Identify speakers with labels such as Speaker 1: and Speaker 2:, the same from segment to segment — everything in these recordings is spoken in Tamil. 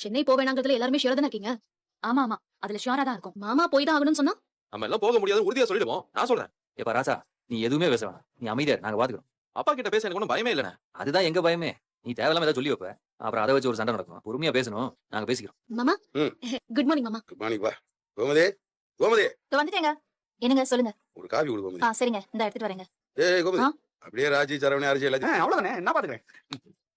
Speaker 1: சென்னை போக வேணாங்கிறதுல எல்லாருமே ஷியோர் தானே இருக்கீங்க?
Speaker 2: ஆமா ஆமா. அதுல ஷியோரா தான் இருக்கும்.
Speaker 1: மாமா போய் தான் ஆகணும்னு சொன்னா?
Speaker 3: நம்ம எல்லாம் போக முடியாது உறுதியா சொல்லிடுவோம். நான் சொல்றேன்.
Speaker 4: எப்ப ராசா நீ எதுவுமே பேச வேணாம். நீ அமைதியா நாங்க பாத்துக்கிறோம்.
Speaker 3: அப்பா கிட்ட பேச எனக்கு ஒன்றும் பயமே இல்லைண்ணே.
Speaker 4: அதுதான் எங்க பயமே. நீ தேவையில்லாம ஏதாவது சொல்லி வைப்ப. அப்புறம் அதை வச்சு ஒரு சண்டை நடக்கும். பொறுமையா பேசணும். நாங்க பேசிக்கிறோம்.
Speaker 1: மாமா?
Speaker 5: ம்.
Speaker 1: குட் மார்னிங் மாமா.
Speaker 5: குட் மார்னிங் பா கோமதி கோமதி.
Speaker 2: வந்துட்டேங்க. என்னங்க சொல்லுங்க.
Speaker 5: ஒரு காபி கொடு கோமதி.
Speaker 2: ஆ சரிங்க. இந்த எடுத்துட்டு வரேங்க.
Speaker 5: ஏய் கோமதி.
Speaker 2: ஆ?
Speaker 5: அப்படியே ராஜி சரவணி அரிசி எல்லாத்தையும்
Speaker 6: அவ்வளவுதானே. என்ன பாத்துக்கிறேன்.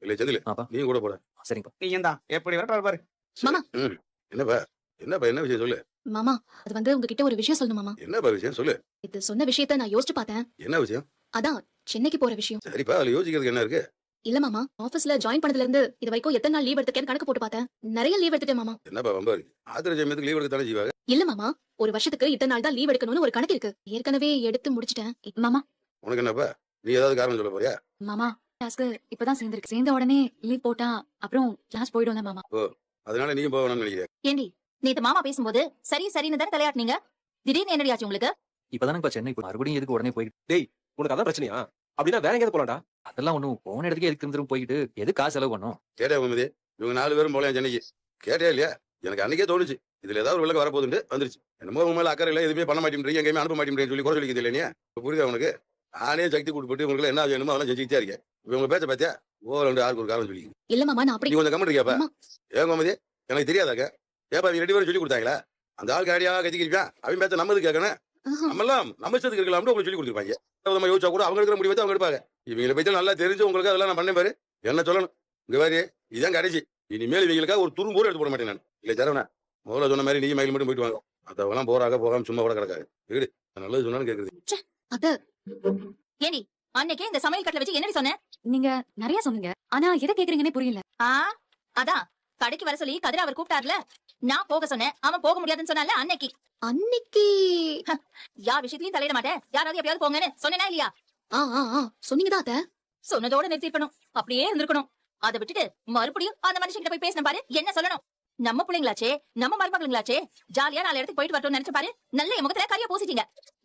Speaker 5: இல்ல செந்தில். நீ கூட போட.
Speaker 4: சரிங்கப்பா.
Speaker 6: நீ தான் எப்படி விரட்டாரு பாரு.
Speaker 1: மாமா.
Speaker 5: ம். என்னப்பா? என்னப்பா? என்ன விஷயம் சொல்லு.
Speaker 1: மாமா அது வந்து உங்ககிட்ட ஒரு விஷயம் சொல்லணும் மாமா.
Speaker 5: என்னப்பா விஷயம்? சொல்லு.
Speaker 1: இது சொன்ன விஷயத்த நான் யோசிச்சு பார்த்தேன்.
Speaker 5: என்ன விஷயம்?
Speaker 1: அதான் சென்னைக்கு போற விஷயம்.
Speaker 5: சரிப்பா அதுல யோசிக்கிறதுக்கு என்ன இருக்கு?
Speaker 1: இல்ல மாமா. ஆபீஸ்ல ஜாயின் பண்ணதுல இருந்து இது வரைக்கும் எத்தனை நாள் லீவ் எடுத்துக்கேன்னு கணக்கு போட்டு பார்த்தேன். நிறைய லீவ் எடுத்துட்டேன் மாமா.
Speaker 5: என்னப்பா வம்பா இருக்கு. ஆத்திர ஜமயத்துக்கு லீவ் எடுக்க தானே செய்வாங்க?
Speaker 1: இல்ல மாமா. ஒரு வருஷத்துக்கு இத்தனை நாள் தான் லீவ் எடுக்கணும்னு ஒரு கணக்கு இருக்கு. ஏற்கனவே எடுத்து முடிச்சிட்டேன்.
Speaker 2: மாமா.
Speaker 5: உனக்கு என்னப்பா? நீ ஏதாவது காரணம் சொல்ல போறியா?
Speaker 2: மாமா கிளாஸ்க்கு இப்பதான் சேர்ந்திருக்கு. சேர்ந்த உடனே லீவ் போட்டா அப்புறம் கிளாஸ் போயிடும்ல மாமா.
Speaker 5: அதனால நீயும் போக வேணும்னு நினைக்கிறேன்
Speaker 2: ஏண்டி நேத்து மாமா பேசும்போது சரி சரின்னு தானே தலையாட்டினீங்க? திடீர்னு என்னடி ஆச்சு உங்களுக்கு?
Speaker 4: இப்பதானே சென்னை மறுபடியும் எதுக்கு உடனே போயிட்டு?
Speaker 3: உனக்கு அதான் பிரச்சனையா? அப்படின்னா வேற எங்கேயாவது போலாம்டா.
Speaker 4: அதெல்லாம் ஒண்ணும் போன இடத்துக்கு எதுக்கு திரும்ப திரும்ப போயிட்டு எது காசு செலவு பண்ணோம்?
Speaker 5: கேட்டே கோமதி இவங்க நாலு பேரும் போலாம் சென்னைக்கு? கேட்டே இல்லையா? எனக்கு அன்னைக்கே தோணுச்சு. இதுல ஏதாவது ஒரு விளக்கு வரப்போகுதுன்னு வந்துருச்சு. என்னமோ உங்க மேல அக்கறை இல்லை எதுவுமே பண்ண மாட்டேன்றீங்க எங்கேயுமே அனுப்ப மாட்டேன்றீங்க சொல்லி குறை சொல்லிக்கிறது இல்லையா புரியுதா உனக்கு? நானே சக்தி கொடுத்துட்டு உங்களுக்கு என்ன வேணுமோ அதெல்லாம் செஞ்சுக்கிட்டே இருக்கேன். இப்ப உங்க பேச்ச பாத்தியா? ஓ ரெண்டு ஒரு காரணம் சொல்லி.
Speaker 1: இல்ல மாமா நான் அப்படி
Speaker 5: நீ கொஞ்சம் கமெண்ட் இருக்கியாப்பா. ஏன் கோமதி எனக்கு தெரியாதாக்க? ஏப்பா இவங்க ரெண்டு பேரும் சொல்லி கொடுத்தாங்களா? அந்த ஆள் காடியா கத்திக்கிறியா அவன் பேச்ச நம்மது கேட்கணும்
Speaker 1: ஆஹா.
Speaker 5: நம்ம இஷ்டத்துக்கு இருக்கலாம்னு உங்களுக்கு சொல்லி கொடுத்துருப்பாங்க. நம்ம யோசிச்சா கூட அவங்க இருக்கிற முடிவு அவங்க எடுப்பாங்க. இவங்களை பத்தி நல்லா தெரிஞ்சு உங்களுக்கு அதெல்லாம் நான் பண்ணேன் பாரு. என்ன சொல்லணும்? இங்க பாரு இதான் கடைசி. இனிமேல் இவங்களுக்காக ஒரு துரும் கூட எடுத்து போட மாட்டேன் நான். இல்ல சரவணா முதல்ல சொன்ன மாதிரி நீங்க மயில் மட்டும் போயிட்டு வாங்க. மத்தவங்கலாம் போறாங்க போகாம சும்மா கூட கிடக்காது. வீடு நல்லது சொன்னாலும் கேக்குறது.
Speaker 2: ஏண்டி அன்னைக்கே இந்த சமையல் கட்டில வச்சு என்னடி சொன்னேன்
Speaker 7: நீங்க நிறைய சொன்னீங்க. ஆனா எதை கேக்குறீங்கன்னே புரியல.
Speaker 2: ஆ அதான். கடைக்கு வர சொல்லி கதிர அவர் கூப்பிட்டார்ல. நான் போக சொன்னேன். அவன் போக முடியாதுன்னு சொன்னால அன்னைக்கு.
Speaker 1: அன்னைக்கு?
Speaker 2: யார் விஷயத்தையும் தலையிட மாட்டேன் யாராவது எப்படியாவது போங்கன்னு. சொன்னேனா இல்லையா?
Speaker 1: ஆ ஆ ஆ. அத்த?
Speaker 2: சொன்னதோட நிறுத்திருக்கணும். அப்படியே இருந்திருக்கணும். அதை விட்டுட்டு மறுபடியும் அந்த மனுஷன் கிட்ட போய் பேசின பாரு. என்ன சொல்லணும்? நம்ம பிள்ளைங்களாச்சே நம்ம மருமகளுங்களாச்சே ஜாலியா நாலு இடத்துக்கு போயிட்டு வரட்டும்னு நினைச்சு பாரு. நல்ல முகத்துல கரியா பூசிட்டீங்க.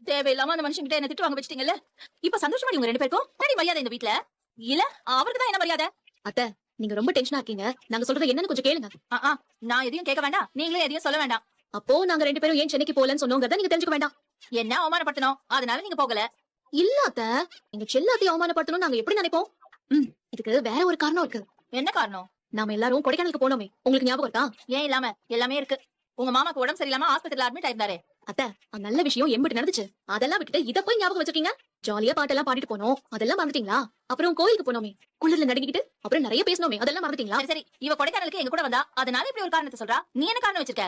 Speaker 2: தேவையில்லாம அந்த மனுஷன் கிட்ட என்ன திட்டு வாங்க வச்சிட்டீங்கல்ல. இப்ப சந்தோஷமா உங்க ரெண்டு பேருக்கும்? மரியாதை இந்த வீட்ல. இல்ல அவருக்கு தான் என்ன மரியாதை?
Speaker 1: நீங்க ரொம்ப டென்ஷனா இருக்கீங்க. நாங்க சொல்றது என்னன்னு கொஞ்சம் கேளுங்க.
Speaker 2: ஆ, ஆ, நான் எதையும் கேட்க வேண்டாம். நீங்களும் எதையும் சொல்ல வேண்டாம்.
Speaker 1: அப்போ நாங்க ரெண்டு பேரும் ஏன் சென்னைக்கு போகலன்னு சொன்னோங்கிறத நீங்க தெரிஞ்சுக்க வேண்டாம்.
Speaker 2: என்ன அவமானப்படுத்தணும்? அதனால நீங்க போகல.
Speaker 1: இல்ல அத்த. எங்க செல்லாத்தையும் அவமானப்படுத்தணும் நாங்க எப்படி நினைப்போம்? ம். இதுக்கு வேற ஒரு காரணம் இருக்கு.
Speaker 2: என்ன காரணம்?
Speaker 1: நாம எல்லாரும் கொடைக்கானலுக்கு போனோமே. உங்களுக்கு ஞாபகம் இருக்கா?
Speaker 2: ஏன் இல்லாம? எல்லாமே இருக்கு. உங்க மாமாக்கு உடம்பு சரியில்லாம ஆஸ்பத்திரியில அட்மிட் ஆயிருந்தாரு.
Speaker 1: அத்த நல்ல விஷயம் எம்பிட்டு நடந்துச்சு. அதெல்லாம் விட்டுட்டு இத போய் ஞாபகம் வச்சிருக்கீங்க? ஜாலியா பாட்டெல்லாம் பாடிட்டு போனோம். அதெல்லாம் மறந்துட்டீங்களா? அப்புறம் கோயிலுக்கு போனோமே. குளிர்ல நடுங்கிட்டு அப்புறம் நிறைய பேசணுமே அதெல்லாம் மறந்துட்டீங்களா?
Speaker 2: சரி இவ கொடைக்கானலுக்கு எங்க கூட வந்தா? அதனால இப்படி ஒரு காரணத்தை சொல்றா. நீ என்ன காரணம் வச்சிருக்க?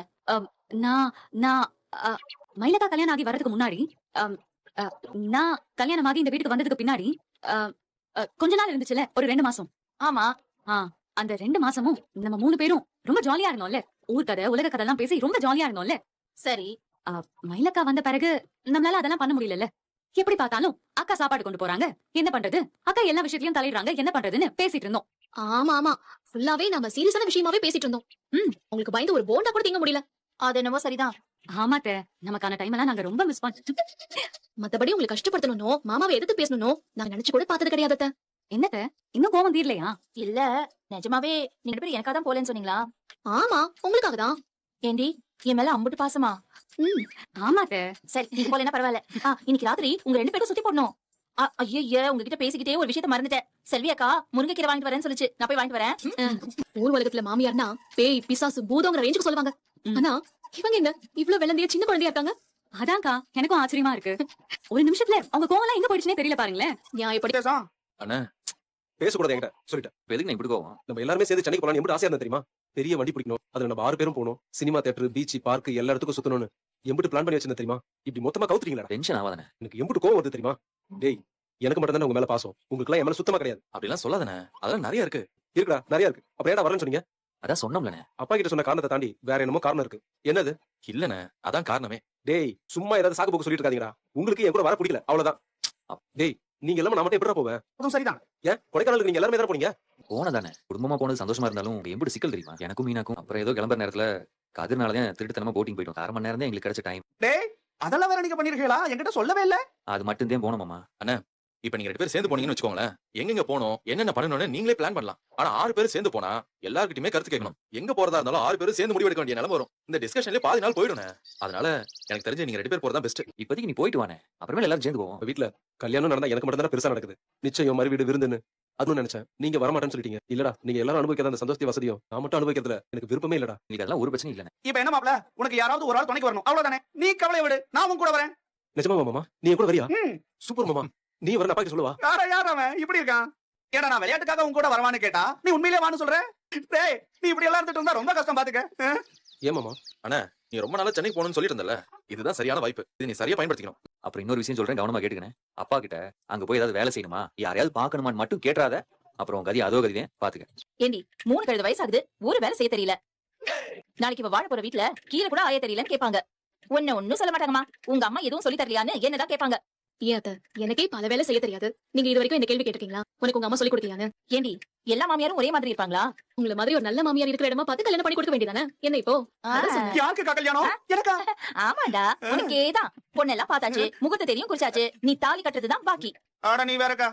Speaker 7: நான் நான் மயிலக்கா கல்யாணம் ஆகி வர்றதுக்கு முன்னாடி நான் கல்யாணம் ஆகி இந்த வீட்டுக்கு வந்ததுக்கு பின்னாடி கொஞ்ச நாள் இருந்துச்சுல ஒரு ரெண்டு மாசம்.
Speaker 2: ஆமா.
Speaker 7: அந்த ரெண்டு மாசமும் நம்ம மூணு பேரும் ரொம்ப ஜாலியா இருந்தோம்ல. ஊர் கதை உலக கதை எல்லாம் பேசி ரொம்ப ஜாலியா இருந்தோம்ல.
Speaker 2: சரி.
Speaker 7: மயிலக்கா வந்த பிறகு நம்மளால அதெல்லாம் பண்ண முடியலல்ல. எப்படி பார்த்தாலும் அக்கா சாப்பாடு கொண்டு போறாங்க. என்ன பண்றது? அக்கா எல்லா விஷயத்திலயும் தலையிடுறாங்க. என்ன பண்றதுன்னு பேசிட்டு இருந்தோம்.
Speaker 1: ஆமா ஆமா ஃபுல்லாவே நாம சீரியஸான விஷயமாவே பேசிட்டு இருந்தோம். ம். உங்களுக்கு பயந்து ஒரு போண்டா கூட திங்க முடியல.
Speaker 2: அது என்னமோ சரிதான்.
Speaker 7: ஆமாத்த நமக்கான டைம் எல்லாம் நாங்க ரொம்ப மிஸ் பண்ணோம்
Speaker 1: மத்தபடி உங்களை கஷ்டப்படுத்தணும் மாமாவை எதிர்த்து பேசணும் நாங்க நினைச்சு கூட பார்த்தது கிடையாது.
Speaker 7: என்னத்த இன்னும் கோவம் தீரலையா?
Speaker 2: இல்ல நிஜமாவே நீங்க பேரும் எனக்காக தான் போலேன்னு சொன்னீங்களா?
Speaker 1: ஆமா. உங்களுக்காக தான்
Speaker 2: ஏண்டி? என் மேல அம்புட்டு பாசமா?
Speaker 1: ம்
Speaker 7: ஆமாத்த
Speaker 2: சரி நீ போலேன்னா பரவாயில்ல. ஆ, இன்னைக்கு ராத்திரி உங்க ரெண்டு பேரும் சுத்தி போடணும். ஐயா உங்ககிட்ட பேசிக்கிட்டே ஒரு விஷயத்த மறந்துட்டேன். செல்வி அக்கா முருங்கைக்கீரை வாங்கிட்டு வரேன்னு சொல்லுச்சு. நான் போய் வாங்கிட்டு வரேன்.
Speaker 1: ஊர் உலகத்துல மாமியார்னா பேய் பிசாசு பூதங்கிற ரேஞ்சுக்கு சொல்லுவாங்க. ஆனா இவங்க என்ன? இவ்ளோ வெள்ளந்திய சின்ன குழந்தையா இருக்காங்க?
Speaker 7: அதான்க்கா எனக்கும் ஆச்சரியமா இருக்கு. ஒரு நிமிஷத்துல அவங்க கோவம் எல்லாம் எங்க போயிடுச்சுனே தெரியல பாருங்களேன்.
Speaker 1: நான் எப்படி
Speaker 6: பேசாம்
Speaker 3: பேசக்கூடாது என்கிட்ட. சொல்லிட்டேன்.
Speaker 4: இப்ப எதுக்கு நான் இப்படி கோவம்.
Speaker 3: நம்ம எல்லாருமே சேர்ந்து சென்னைக்கு போலாம் எப்படி ஆசையா இருந்தா தெரியுமா? பெரிய வண்டி பிடிக்கணும். அதுல நம்ம ஆறு பேரும் போகணும். சினிமா தியேட்டர் பீச் பார்க் எல்லா இடத்துக்கும் சுத்தணும்னு எம்பிட்டு பிளான் பண்ணி வச்சிருந்தேன் தெரியுமா? இப்படி மொத்தமா கவுத்துறீங்களா
Speaker 4: டென்ஷன் ஆகாதானே
Speaker 3: எனக்கு எம்பிட்டு கோவம் வருது தெரியுமா? டேய் எனக்கு மட்டும் தான் உங்க மேல பாசம். உங்களுக்கு எல்லாம் மேல சுத்தமா கிடையாது.
Speaker 4: அப்படிலாம் சொல்லாதானே அதெல்லாம் நிறைய இருக்கு.
Speaker 3: இருக்குடா நிறைய இருக்கு. அப்புறம் ஏடா வரேன்னு சொன்னீங்க?
Speaker 4: அதான் சொன்னோம்லண்ணே.
Speaker 3: அப்பா கிட்ட சொன்ன காரணத்தை தாண்டி வேற என்னமோ காரணம் இருக்கு. என்னது?
Speaker 4: இல்லண்ணே அதான் காரணமே.
Speaker 3: டேய் சும்மா ஏதாவது சாக்கு போக்கு சொல்லிட்டு இருக்காதீங்கடா. உங்களுக்கு என் கூட வர பிடிக்கல. அவ்வளவுதான். டேய் நீங்க எல்லாமே நான் மட்டும் எப்படி போவேன்?
Speaker 6: அதுவும் சரிதான்.
Speaker 3: ஏன்? கொடைக்கானலுக்கு நீங்க எல்லாருமே தானே போனீங்க?
Speaker 4: போனதானே. குடும்பமா போனது சந்தோஷமா இருந்தாலும் எப்படி சிக்கல் தெரியுமா? எனக்கும் மீனாக்கும். அப்புறம் ஏதோ கிளம்புற நேரத்துல கதிர்னாலதான் திருட்டுத்தனமா போட்டிங் போயிட்டோம். அரை மணி நேரம் தான் எங்களுக்கு கிடைச்ச டைம்
Speaker 6: டேய் அதெல்லாம் வேற நீங்க பண்ணிருக்கீங்களா? என்கிட்ட சொல்லவே இல்ல.
Speaker 4: அது மட்டும் தான் போனோமாமா அண்ணா
Speaker 8: இப்ப நீங்க ரெண்டு பேரும் சேர்ந்து போனீங்கன்னு வச்சுக்கோங்களேன். எங்கெங்க போனோம் என்னென்ன பண்ணணும்னு நீங்களே பிளான் பண்ணலாம். ஆனா ஆறு பேர் சேர்ந்து போனா எல்லாருக்கிட்டுமே கருத்து கேட்கணும். எங்க போறதா இருந்தாலும் ஆறு பேரும் சேர்ந்து முடிவெடுக்க வேண்டிய நிலைமை வரும். இந்த டிஸ்கஷன்ல பாதி நாள் போயிடும் அதனால எனக்கு தெரிஞ்சு நீங்க ரெண்டு பேர் போறதா பெஸ்ட்
Speaker 4: இப்போதைக்கு நீ போயிட்டு வானே. அப்புறமேல எல்லாரும் சேர்ந்து போவோம்
Speaker 3: வீட்ல கல்யாணம் நடந்தா எனக்கு மட்டும் தானே பெருசா நடக்குது. நிச்சயம் மறுவீடு விருந்துன்னு. அதுவும் நினைச்சேன். நீங்க வரமாட்டேன்னு சொல்லிட்டீங்க. இல்லடா நீங்க எல்லாரும் அனுபவிக்காத அந்த சந்தோஷத்தை வசதியும் நான் மட்டும் அனுபவிக்கிறதுல எனக்கு விருப்பமே இல்லடா.
Speaker 4: நீங்க அதெல்லாம் ஒரு பிரச்சனை இல்ல
Speaker 6: இப்ப என்ன மாப்ள உனக்கு யாராவது ஒரு ஆள் துணைக்கு வரணும். அவ்வளவுதானே. நீ கவலை விடு. நான் உன் கூட வரேன்.
Speaker 3: நிஜமா மாமா? நீ கூட வரியா? சூப்பர் மாமா. நீ வர அப்பா சொல்லுவா.
Speaker 6: யாரா யார் அவன்? இப்படி இருக்கான். ஏடா நான் விளையாட்டுக்காக உன் கூட வரவான்னு கேட்டா நீ உண்மையிலே வான்னு சொல்ற? டேய் நீ இப்படி எல்லாம் இருந்துட்டு இருந்தா ரொம்ப கஷ்டம் பாத்துக்க. ஆ?
Speaker 3: ஏன் மாமா?
Speaker 8: நீ ரொம்ப நாளா சென்னை போகணும்னு சொல்லிட்டு இருந்தல இதுதான் சரியான வாய்ப்பு. இது நீ சரியா பயன்படுத்திக்கணும்.
Speaker 4: அப்புறம் இன்னொரு விஷயம் சொல்றேன் கவனமா கேட்டுக்கணே அப்பா கிட்ட அங்க போய் ஏதாவது வேலை செய்யணுமா? யாரையாவது பார்க்கணுமான்னு மட்டும் கேட்டுறாத. அப்புறம் கதி அதோ கதிதான் பாத்துக்க.
Speaker 2: ஏண்டி மூணு கழுது வயசாகுது ஒரு வேலை செய்ய தெரியல. நாளைக்கு இவ வாழ போற வீட்ல கீழே கூட ஆய தெரியலன்னு கேட்பாங்க உன்ன ஒண்ணும் சொல்ல மாட்டாங்கம்மா. உங்க அம்மா எதுவும் சொல்லி தரலையான்னு என்னதான் கேட்பாங்க
Speaker 1: ஏன் அத்தை எனக்கே பல வேலை செய்ய தெரியாது. நீங்க இது வரைக்கும் இந்த கேள்வி கேட்டிருக்கீங்களா? உனக்கு உங்க அம்மா சொல்லி கொடுக்கலையான்னு?
Speaker 2: ஏண்டி எல்லா மாமியாரும் ஒரே மாதிரி இருப்பாங்களா?
Speaker 1: உங்களை மாதிரி ஒரு நல்ல மாமியார் இருக்கிற இடமா பார்த்து கல்யாணம் பண்ணி கொடுக்க வேண்டியதானே? என்ன இப்போ.
Speaker 6: யாருக்குக்கா கல்யாணம்? எனக்கா?
Speaker 2: ஆமாண்டா உனக்கேதான் பொண்ணெல்லாம் பார்த்தாச்சு முகூர்த்த தெரியும் குறிச்சாச்சு நீ தாலி கட்டுறதுதான் பாக்கி.
Speaker 6: ஆட நீ வேறக்கா.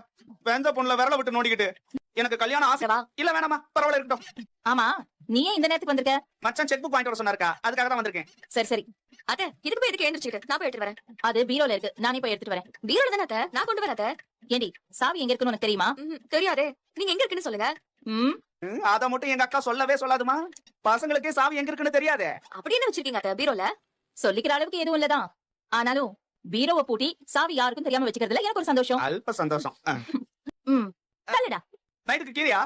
Speaker 6: வெந்த பொண்ணுல விரல விட்டு நோண்டிக்கிட்டு. எனக்கு கல்யாணம் ஆசை.
Speaker 2: வா.
Speaker 6: இல்ல வேணாமா பரவாயில்ல இருக்கட்டும்.
Speaker 2: ஆமா நீ ஏன் இந்த நேரத்துக்கு வந்திருக்க?
Speaker 6: மச்சான் செக் புக் வாங்கிட்டு வர சொன்னாருக்கா. அதுக்காக தான் வந்திருக்கேன்.
Speaker 2: சரி சரி.
Speaker 1: அத்தை இதுக்கு போய் எதுக்கு எழுந்திரிச்சிட்டு நான் போய் எடுத்து வரேன்.
Speaker 2: அது பீரோல இருக்கு. நானே போய் எடுத்துட்டு வரேன்.
Speaker 1: பீரோல தானே அத்தை? நான் கொண்டு வரேன் அத்தை.
Speaker 2: ஏண்டி சாவி எங்க இருக்குன்னு உனக்கு தெரியுமா.
Speaker 1: தெரியாதே. நீங்க எங்க இருக்குன்னு சொல்லுங்க.
Speaker 2: ம்,
Speaker 6: அத மட்டும் எங்க அக்கா சொல்லவே சொல்லாதுமா? பசங்களுக்கே சாவி எங்க இருக்குன்னு தெரியாதே.
Speaker 1: அப்படி என்ன வச்சிருக்கீங்க அத்தை பீரோல?
Speaker 2: சொல்லிக்கிற அளவுக்கு எதுவும் இல்லதான். ஆனாலும் பீரோவை பூட்டி சாவி யாருக்கும் தெரியாம வச்சுக்கிறதுல எனக்கு ஒரு சந்தோஷம்.
Speaker 6: அல்ப சந்தோஷம்.
Speaker 2: ம். தள்ளுடா.
Speaker 6: நைட்டுக்கு கீரையா?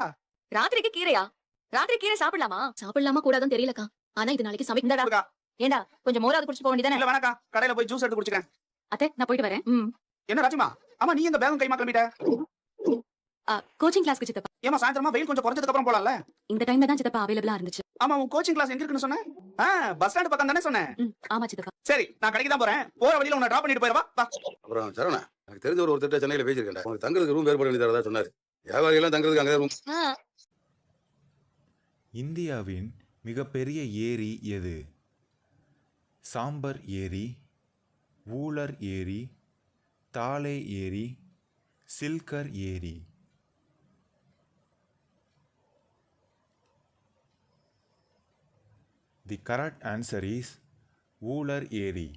Speaker 1: ராத்திரிக்கு கீரையா? ராத்திரி கீரை சாப்பிடலாமா? சாப்பிடலாமா கூடாதுன்னு தெரியலக்கா. ஆனா இது நாளைக்கு சமைக்க
Speaker 2: இந்தடா
Speaker 6: கொடுக்கா.
Speaker 2: ஏண்டா கொஞ்சம் மோராது குடிச்சு போக வேண்டியதானே?
Speaker 6: இல்ல வேணாக்கா. கடையில போய் ஜூஸ் எடுத்து குடிச்சுக்கிறேன்.
Speaker 7: அத்தை நான் போயிட்டு வரேன்.
Speaker 2: ம்.
Speaker 6: என்ன ராஜிமா? ஆமா நீ எங்க பேகும் கைமா கிளம்பிட்ட?
Speaker 7: கோச்சிங் கிளாஸ்க்கு சித்தப்பா.
Speaker 6: ஏமா சாயந்தரமா வெயில் கொஞ்சம் குறைஞ்சதுக்கு அப்புறம் போலாம்ல?
Speaker 7: இந்த டைம்ல தான் சித்தப்பா அவைலபிளா இருந்துச்சு.
Speaker 6: ஆமா உன் கோச்சிங் கிளாஸ் எங்க இருக்குன்னு சொன்னேன்? ஆ பஸ் ஸ்டாண்ட் பக்கம் தானே சொன்னேன்?
Speaker 7: ஆமா சித்தப்பா.
Speaker 6: சரி நான் கடைக்கு தான் போறேன். போற வழியில உன்னை டிராப் பண்ணிட்டு போயிடவா. வா.
Speaker 5: அப்புறம் சரவணா எனக்கு தெரிஞ்ச ஒரு ஒருத்தர் சென்னையில பேசியிருக்கேன் உனக்கு தங்குறதுக்கு ரூம் ஏற்பாடு பண்ணி தரதா சொன்னாரு. வியாபாரிகள் தங்குறதுக்கு அங்கே ரூம்
Speaker 9: இந்தியாவின் மிகப்பெரிய ஏரி எது? சாம்பர் ஏரி வூலர் ஏரி தாலே ஏரி சில்கர் ஏரி. The correct answer is Wular ஏரி.